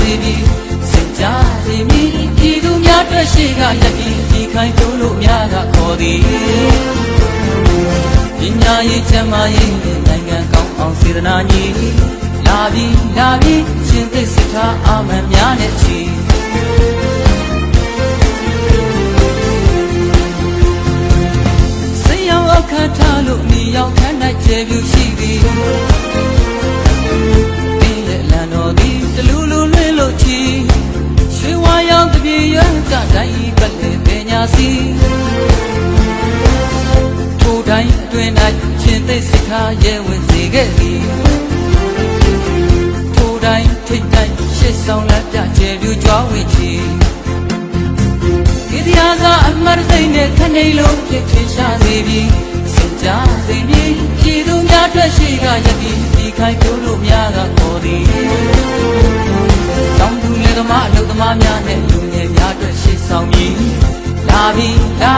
စေပြီးစိတ်ကြစေမည်ပြည်သူများအတွက်ရှိကယက်ပြီးဒီခိုင်တိုးလို့များကခေါ်သည်ပညာရေးချမ်းမာရေးနဲ့နိုင်ငံကောင်းအောင်စေတနာညီလာပြီးလာပြီးရှင်သိစစ်ထားအာမန်များနဲ့ချီစိတ်ရောက်အခတ်ထားလို့နေရောက်ခန်း၌ကျေပြူရှိသည် ကတိုင်းဤပတ်လေပညာစီထိုတိုင်းအတွင်၌ရှင်သိစိတ်ထားရဲဝင်စေခဲ့သည်ထိုတိုင်းထိတ်တိုင်းရှစ်ဆောင်လက်ပြကျေပြူကြွားဝင့်ချီဒီတရားကအမတ်စိတ်နဲ့ခဏိလုံးဖြစ်ထင်ရှားစေပြီးစင်ကြစေပြီးပြည်သူများအတွက်ရှိကယတိဒီခိုင်ကျိုးလို့များကခေါ်သည် ဆောင်မြည်လာပြီလာ